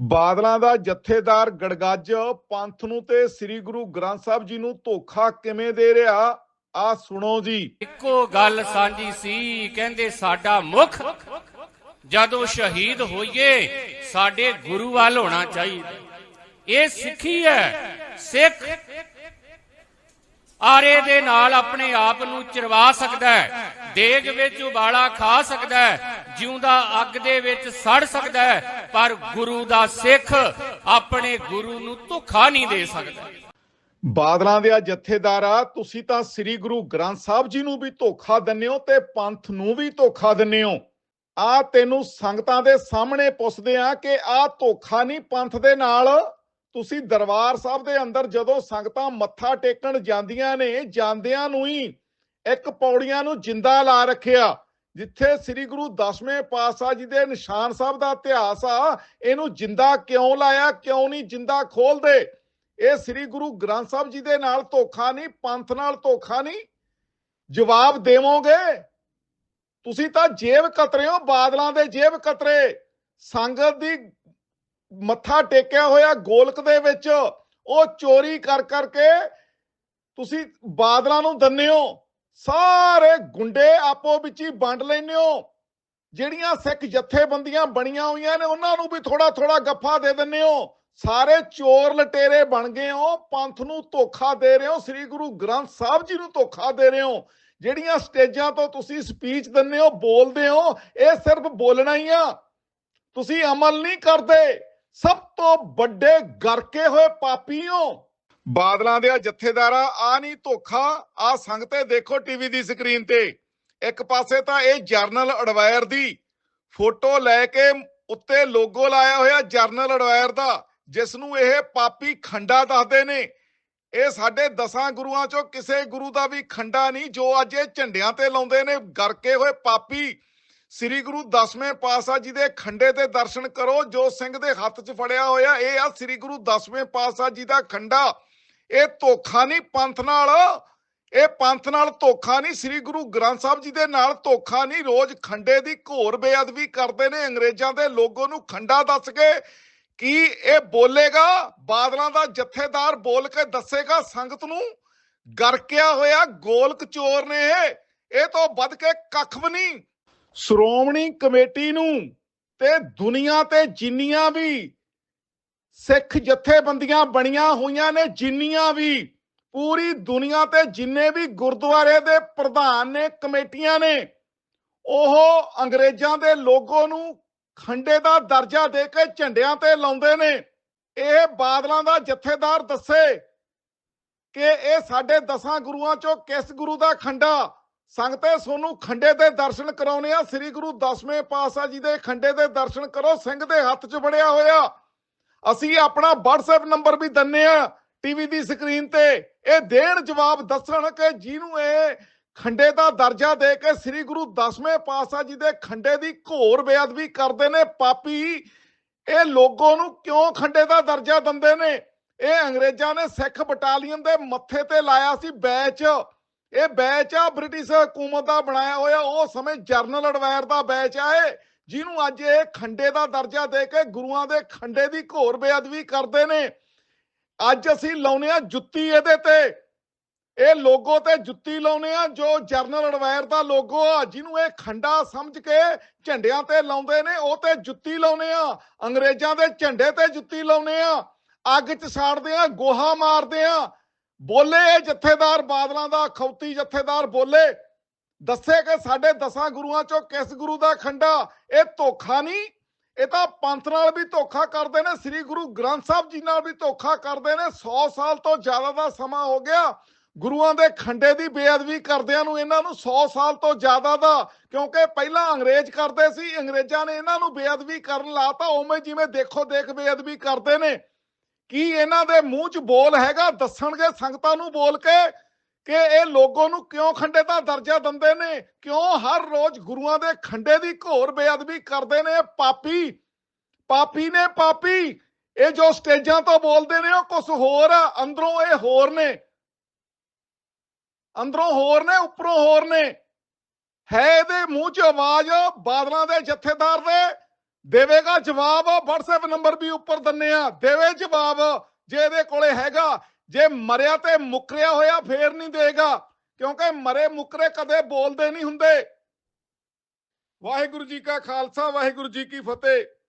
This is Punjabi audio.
ਬਾਦਲਾਂ ਦਾ ਜਥੇਦਾਰ ਗੜਗੱਜ ਪੰਥ ਨੂੰ ਤੇ ਸ੍ਰੀ ਗੁਰੂ ਗ੍ਰੰਥ ਸਾਹਿਬ ਜੀ ਨੂੰ ਧੋਖਾ ਕਿਵੇਂ ਦੇ ਰਿਹਾ? ਆ ਸੁਣੋ ਜੀ। ਇੱਕੋ ਗੱਲ ਸਾਂਝੀ ਸੀ, ਕਹਿੰਦੇ ਸਾਡਾ ਮੁਖ ਜਦੋਂ ਸ਼ਹੀਦ ਹੋਈਏ, ਸਾਡੇ ਗੁਰੂ ਵੱਲ ਹੋਣਾ ਚਾਹੀਦਾ। ਇਹ ਸਿੱਖੀ ਹੈ, ਸਿੱਖ ਆਰੇ ਦੇ ਨਾਲ ਆਪਣੇ ਆਪ ਨੂੰ ਚਰਵਾ ਸਕਦਾ ਹੈ, ਦੇਗ ਵਿੱਚ ਉਬਾਲਾ ਖਾ ਸਕਦਾ ਹੈ ਜਿਉਂਦਾ ਅੱਗ ਦੇ ਵਿੱਚ ਸੜ ਸਕਦਾ ਹੈ, ਪਰ ਗੁਰੂ ਦਾ ਸਿੱਖ ਆਪਣੇ ਗੁਰੂ ਨੂੰ ਧੋਖਾ ਨਹੀਂ ਦੇ ਸਕਦਾ। ਬਾਦਲਾਂ ਦੇ ਆ ਜਥੇਦਾਰਾ ਤੁਸੀਂ ਤਾਂ ਸ੍ਰੀ ਗੁਰੂ ਗ੍ਰੰਥ ਸਾਹਿਬ ਜੀ ਨੂੰ ਵੀ ਧੋਖਾ ਦਿੰਦੇ ਹੋ ਤੇ ਪੰਥ ਨੂੰ ਵੀ ਧੋਖਾ ਦਿੰਦੇ ਹੋ। ਆ ਤੈਨੂੰ ਸੰਗਤਾਂ ਦੇ ਸਾਹਮਣੇ ਪੁੱਛਦੇ ਆ ਕਿ ਆ ਧੋਖਾ ਨਹੀਂ ਪੰਥ ਦੇ ਨਾਲ? ਤੁਸੀਂ ਦਰਬਾਰ ਸਾਹਿਬ ਦੇ ਅੰਦਰ ਜਦੋਂ ਸੰਗਤਾਂ ਮੱਥਾ ਟੇਕਣ ਜਾਂਦੀਆਂ ਨੇ, ਜਾਂਦਿਆਂ ਨੂੰ ਹੀ ਇੱਕ ਪੌੜੀਆਂ ਨੂੰ ਜਿੰਦਾ ਲਾ ਰੱਖਿਆ। ਜਿੱਥੇ ਸ੍ਰੀ ਗੁਰੂ ਦਸਵੇਂ ਪਾਤਸ਼ਾਹ ਜੀ ਦੇ ਨਿਸ਼ਾਨ ਸਾਹਿਬ ਦਾ ਇਤਿਹਾਸ ਆ, ਇਹਨੂੰ ਜਿੰਦਾ ਕਿਉਂ ਲਾਇਆ, ਕਿਉਂ ਨਹੀਂ ਜਿੰਦਾ ਖੋਲਦੇ? ਇਹ ਸ੍ਰੀ ਗੁਰੂ ਗ੍ਰੰਥ ਸਾਹਿਬ ਜੀ ਦੇ ਨਾਲ ਧੋਖਾ ਨਹੀਂ, ਪੰਥ ਨਾਲ ਧੋਖਾ ਨਹੀਂ। ਜਵਾਬ ਦੇਵੋਗੇ? ਤੁਸੀਂ ਤਾਂ ਜੇਬ ਕਤਰੇ ਹੋ, ਬਾਦਲਾਂ ਦੇ ਜੇਬ ਕਤਰੇ। ਸੰਗਤ ਦੀ ਮੱਥਾ ਟੇਕਿਆ ਹੋਇਆ ਗੋਲਕ ਦੇ ਵਿੱਚ, ਉਹ ਚੋਰੀ ਕਰ ਕਰਕੇ ਤੁਸੀਂ ਬਾਦਲਾਂ ਨੂੰ ਦੰਨੇ ਹੋ ਸਾਰੇ ਗੁੰਡੇ ਆਪੋ ਵਿੱਚ ਹੀ ਵੰਡ ਲੈਂਦੇ ਹੋ। ਜਿਹੜੀਆਂ ਸਿੱਖ ਜਥੇਬੰਦੀਆਂ ਬਣੀਆਂ ਹੋਈਆਂ ਨੇ, ਉਹਨਾਂ ਨੂੰ ਵੀ ਥੋੜਾ ਥੋੜਾ ਗੱਫਾ ਦੇ ਦਿੰਦੇ ਹੋ। ਸਾਰੇ ਚੋਰ ਲਟੇਰੇ ਬਣ ਗਏ ਹੋ, ਪੰਥ ਨੂੰ ਧੋਖਾ ਦੇ ਰਹੇ ਹੋ, ਸ੍ਰੀ ਗੁਰੂ ਗ੍ਰੰਥ ਸਾਹਿਬ ਜੀ ਨੂੰ ਧੋਖਾ ਦੇ ਰਹੇ ਹੋ। ਜਿਹੜੀਆਂ ਸਟੇਜਾਂ ਤੋਂ ਤੁਸੀਂ ਸਪੀਚ ਦਿੰਦੇ ਹੋ, ਬੋਲਦੇ ਹੋ, ਇਹ ਸਿਰਫ ਬੋਲਣਾ ਹੀ ਆ। ਤੁਸੀਂ ਅਮਲ ਨਹੀਂ ਕਰਦੇ। ਸਭ ਤੋਂ ਵੱਡੇ ਗਰਕੇ ਹੋਏ ਪਾਪੀ ਹੋ। ਬਾਦਲਾਂ ਦੇ ਆ ਜਥੇਦਾਰਾ ਆ ਨਹੀਂ ਧੋਖਾ ਆ ਸੰਗਤੇ ਦੇਖੋ ਟੀਵੀ ਦੀ ਸਕਰੀਨ ਤੇ। ਇੱਕ ਪਾਸੇ ਤਾਂ ਇਹ ਜਰਨਲ ਅਡਵਾਇਰ ਦੀ ਫੋਟੋ ਲੈ ਕੇ ਉੱਤੇ ਲੋਗੋ ਲਾਇਆ ਹੋਇਆ ਜਰਨਲ ਅਡਵਾਇਰ ਦਾ ਜਿਸ ਨੂੰ ਇਹ ਪਾਪੀ ਖੰਡਾ ਦੱਸਦੇ ਨੇ। ਇਹ ਸਾਡੇ ਦਸਾਂ ਗੁਰੂਆਂ ਚੋਂ ਕਿਸੇ ਗੁਰੂ ਦਾ ਵੀ ਖੰਡਾ ਨਹੀਂ, ਜੋ ਅੱਜ ਇਹ ਝੰਡਿਆਂ ਤੇ ਲਾਉਂਦੇ ਨੇ, ਗਰਕੇ ਹੋਏ ਪਾਪੀ। ਸ੍ਰੀ ਗੁਰੂ ਦਸਵੇਂ ਪਾਤਸ਼ਾਹ ਜੀ ਦੇ ਖੰਡੇ ਤੇ ਦਰਸ਼ਨ ਕਰੋ, ਜੋ ਸਿੰਘ ਦੇ ਹੱਥ 'ਚ ਫੜਿਆ ਹੋਇਆ, ਇਹ ਆ ਸ੍ਰੀ ਗੁਰੂ ਦਸਵੇਂ ਪਾਤਸ਼ਾਹ ਜੀ ਦਾ ਖੰਡਾ। ਇਹ ਧੋਖਾ ਨਹੀਂ ਪੰਥ ਨਾਲ, ਇਹ ਪੰਥ ਨਾਲ ਧੋਖਾ ਨਹੀਂ, ਸ੍ਰੀ ਗੁਰੂ ਗ੍ਰੰਥ ਸਾਹਿਬ ਜੀ ਦੇ ਨਾਲ ਧੋਖਾ ਨਹੀਂ, ਰੋਜ਼ ਖੰਡੇ ਦੀ ਘੋਰ ਬੇਅਦਬੀ ਕਰਦੇ ਨੇ, ਅੰਗਰੇਜ਼ਾਂ ਦੇ ਲੋਗੋ ਨੂੰ ਖੰਡਾ ਦੱਸ ਕੇ, ਕੀ ਇਹ ਬੋਲੇਗਾ? ਬਾਦਲਾਂ ਦਾ ਜਥੇਦਾਰ ਬੋਲ ਕੇ ਦੱਸੇਗਾ ਸੰਗਤ ਨੂੰ? ਗਰਕਿਆ ਹੋਇਆ ਗੋਲਕ ਚੋਰ ਨੇ ਇਹ ਇਹ ਤੋਂ ਵੱਧ ਕੇ ਕੱਖ ਵੀ ਨਹੀਂ। ਸ਼੍ਰੋਮਣੀ ਕਮੇਟੀ ਨੂੰ ਤੇ ਦੁਨੀਆ ਤੇ ਜਿੰਨੀਆਂ ਵੀ ਸਿੱਖ ਜਥੇਬੰਦੀਆਂ ਬਣੀਆਂ ਹੋਈਆਂ ਨੇ, ਜਿੰਨੀਆਂ ਵੀ ਪੂਰੀ ਦੁਨੀਆ ਤੇ ਜਿੰਨੇ ਵੀ ਗੁਰਦੁਆਰੇ ਦੇ ਪ੍ਰਧਾਨ ਨੇ, ਕਮੇਟੀਆਂ ਨੇ, ਉਹ ਅੰਗਰੇਜ਼ਾਂ ਦੇ ਲੋਗੋ ਨੂੰ ਖੰਡੇ ਦਾ ਦਰਜਾ ਦੇ ਕੇ ਝੰਡਿਆਂ ਤੇ ਲਾਉਂਦੇ ਨੇ। ਇਹ ਬਾਦਲਾਂ ਦਾ ਜਥੇਦਾਰ ਦੱਸੇ ਕਿ ਇਹ ਸਾਡੇ ਦਸਾਂ ਗੁਰੂਆਂ ਚੋਂ ਕਿਸ ਗੁਰੂ ਦਾ ਖੰਡਾ ਸੰਗਤੇ, ਸੋਨੂੰ ਖੰਡੇ ਦੇ ਦਰਸ਼ਨ ਕਰਾਉਣੇ ਆ। ਸ੍ਰੀ ਗੁਰੂ ਦਸਵੇਂ ਪਾਤਸ਼ਾਹ ਜੀ ਦੇ ਖੰਡੇ ਦੇ ਦਰਸ਼ਨ ਕਰੋ। ਸਿੰਘ ਦੇ ਹੱਥ 'ਚ ਫੜਿਆ ਹੋਇਆ। ਅਸੀਂ ਆਪਣਾ WhatsApp ਨੰਬਰ ਵੀ ਦੰਨੇ ਆ ਟੀਵੀ ਦੀ ਸਕਰੀਨ ਤੇ। ਇਹ ਦੇਣ ਜਵਾਬ ਦੱਸਣ ਕਿ ਜਿਹਨੂੰ ਇਹ ਖੰਡੇ ਦਾ ਦਰਜਾ ਦੇ ਕੇ ਸ੍ਰੀ ਗੁਰੂ ਦਸਵੇਂ ਪਾਤਸ਼ਾਹ ਜੀ ਦੇ ਖੰਡੇ ਦੀ ਘੋਰ ਬੇਅਦਬੀ ਕਰਦੇ ਨੇ, ਪਾਪੀ, ਇਹ ਲੋਗੋ ਨੂੰ ਕਿਉਂ ਖੰਡੇ ਦਾ ਦਰਜਾ ਦਿੰਦੇ ਨੇ? ਇਹ ਅੰਗਰੇਜ਼ਾਂ ਨੇ ਸਿੱਖ ਬਟਾਲੀਅਨ ਦੇ ਮੱਥੇ ਤੇ ਲਾਇਆ ਸੀ ਬੈਚ। ਇਹ ਬੈਚ ਆ, ਬ੍ਰਿਟਿਸ਼ ਹਕੂਮਤ ਦਾ ਬਣਾਇਆ ਹੋਇਆ, ਉਹ ਸਮੇਂ ਜਰਨਲ ਅਡਵਾਇਰ ਦਾ ਬੈਚ ਆ ਇਹ, ਜਿਹਨੂੰ ਅੱਜ ਇਹ ਖੰਡੇ ਦਾ ਦਰਜਾ ਦੇ ਕੇ ਗੁਰੂਆਂ ਦੇ ਖੰਡੇ ਦੀ ਘੋਰ ਬੇਅਦਬੀ ਕਰਦੇ ਨੇ। ਅੱਜ ਅਸੀਂ ਲਾਉਨੇ ਆ ਜੁੱਤੀ ਇਹਦੇ ਤੇ, ਇਹ ਲੋਗੋ ਤੇ ਜੁੱਤੀ ਲਾਉਨੇ ਆ ਜੋ ਜਰਨਲ ਅਡਵਾਇਰ ਦਾ ਲੋਗੋ ਆ, ਜਿਹਨੂੰ ਇਹ ਖੰਡਾ ਸਮਝ ਕੇ ਝੰਡਿਆਂ ਤੇ ਲਾਉਂਦੇ ਨੇ, ਉਹ ਤੇ ਜੁੱਤੀ ਲਾਉਨੇ ਆ ਅੰਗਰੇਜ਼ਾਂ ਦੇ ਝੰਡੇ ਤੇ ਜੁੱਤੀ ਲਾਉਨੇ ਆ ਅੱਗ 'ਚ ਸਾੜਦੇ ਆ ਗੋਹਾ ਮਾਰਦੇ ਆ ਬੋਲੇ ਇਹ ਜਥੇਦਾਰ ਬਾਦਲਾਂ ਦਾ, ਖੌਤੀ ਜਥੇਦਾਰ ਬੋਲੇ। ਦੱਸੇ ਕਿ ਸਾਡੇ ਦਸਾਂ ਗੁਰੂਆਂ ਚੋਂ ਕਿਸ ਗੁਰੂ ਦਾ ਖੰਡਾ? ਇਹ ਧੋਖਾ ਨਹੀਂ। ਇਹ ਤਾਂ ਪੰਥ ਨਾਲ ਵੀ ਧੋਖਾ ਕਰਦੇ ਨੇ, ਸ੍ਰੀ ਗੁਰੂ ਗ੍ਰੰਥ ਸਾਹਿਬ ਜੀ ਨਾਲ ਵੀ ਧੋਖਾ ਕਰਦੇ ਨੇ। 100 ਸਾਲ ਤੋਂ ਜ਼ਿਆਦਾ ਦਾ ਸਮਾਂ ਹੋ ਗਿਆ। ਗੁਰੂਆਂ ਦੇ ਖੰਡੇ ਦੀ ਬੇਅਦਬੀ ਕਰਦਿਆਂ ਨੂੰ ਇਹਨਾਂ ਨੂੰ 100 ਸਾਲ ਤੋਂ ਜ਼ਿਆਦਾ ਦਾ, ਕਿਉਂਕਿ ਪਹਿਲਾਂ ਅੰਗਰੇਜ਼ ਕਰਦੇ ਸੀ, ਅੰਗਰੇਜ਼ਾਂ ਨੇ ਇਹਨਾਂ ਨੂੰ ਬੇਅਦਬੀ ਕਰਨ ਲਾਤਾ। ਉਵੇਂ ਜਿਵੇਂ ਦੇਖੋ ਦੇਖ ਬੇਅਦਬੀ ਕਰਦੇ ਨੇ। ਕੀ ਇਹਨਾਂ ਦੇ ਮੂੰਹ 'ਚ ਬੋਲ ਹੈਗਾ? ਦੱਸਣਗੇ ਸੰਗਤਾਂ ਨੂੰ ਬੋਲ ਕੇ ਕਿ ਇਹ ਲੋਗੋ ਨੂੰ ਕਿਉਂ ਖੰਡੇ ਦਾ ਦਰਜਾ ਦਿੰਦੇ ਨੇ? ਕਿਉਂ ਹਰ ਰੋਜ਼ ਗੁਰੂਆਂ ਦੇ ਖੰਡੇ ਦੀ ਘੋਰ ਬੇਅਦਬੀ ਕਰਦੇ ਨੇ? ਪਾਪੀ ਪਾਪੀ ਨੇ ਪਾਪੀ। ਇਹ ਜੋ ਸਟੇਜਾਂ ਤੋਂ ਬੋਲਦੇ ਨੇ, ਉਹ ਕੁਝ ਹੋਰ ਆ। ਅੰਦਰੋਂ ਇਹ ਹੋਰ ਨੇ। ਅੰਦਰੋਂ ਹੋਰ ਨੇ, ਉੱਪਰੋਂ ਹੋਰ ਨੇ। ਹੈ ਇਹਦੇ ਮੂੰਹ 'ਚ ਆਵਾਜ਼ ਬਾਦਲਾਂ ਦੇ ਜਥੇਦਾਰ ਦੇ? ਦੇਵੇਗਾ ਜਵਾਬ, WhatsApp ਨੰਬਰ ਵੀ ਉੱਪਰ ਦੰਨੇ ਆ। ਦੇਵੇ ਜਵਾਬ, ਜੇ ਇਹਦੇ ਕੋਲੇ ਹੈਗਾ, ਜੇ ਮਰਿਆ ਤੇ ਮੁਕਰਿਆ ਹੋਇਆ ਫੇਰ ਨਹੀਂ ਦੇਗਾ ਕਿਉਂਕਿ ਮਰੇ ਮੁਕਰੇ ਕਦੇ ਬੋਲਦੇ ਨਹੀਂ ਹੁੰਦੇ। ਵਾਹਿਗੁਰੂ ਜੀ ਕਾ ਖਾਲਸਾ, ਵਾਹਿਗੁਰੂ ਜੀ ਕੀ ਫਤਿਹ।